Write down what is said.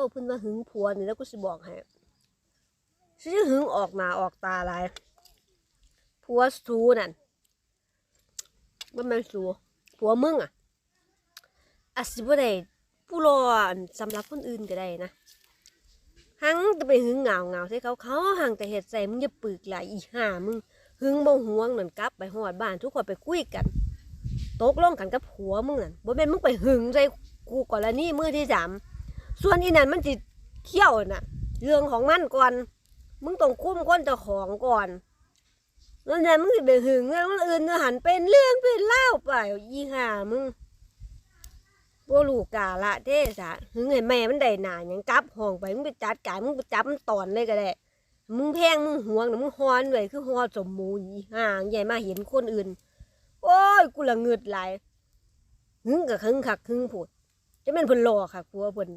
ก็เพิ่นว่าหึงผัวนี่แล้วกูสิบอกให้สิหึงออกหน้าออกตาหลายผัวสูนั่นบ่แม่นสูผัวมึงอะอาจสิบ่ได้ผู้รออันสำหรับคนอื่นก็ได้นะหังจะไปหึงเหงาเหงาใส่เขาเขาหังแต่เห็ดใส่มึงอย่าปึกหลายอีห่ามึงหึงบ่ห่วงนั่นกลับไปหอดบ้านทุกคนไปคุยกันตกลงกันกับผัวมึงนั่นบ่แม่นมึงไปหึงใส่กูก่อนละนี่มือที่สาม ส่วนอีนั่นมันจิเขี้ยวน่ะ เรื่องของมันก่อน มึงต้องคุ้มคนเจ้าของก่อนแล้วนี่ยมึงสิไปหึงแล้วคนอื่นก็หันเป็นเรื่องเป็นเล่าไปอีห่ามึงบ่รู้กาละเทศะหึงให้แม่มันได้หนาหยังกลับห้องไปมึงไปจัดการมึงไปจับมันตอนเลยก็ได้มึงแพงมึงห่วงน่ะมึงฮอนไว้คือฮอสมหมูอีห่างใหญ่มาเห็นคนอื่น โอ้ยกูละเงืดหลหึงกับหึงคักหึงโผดจะเป็นเพิ่นรอค่ะผัวเพิ่น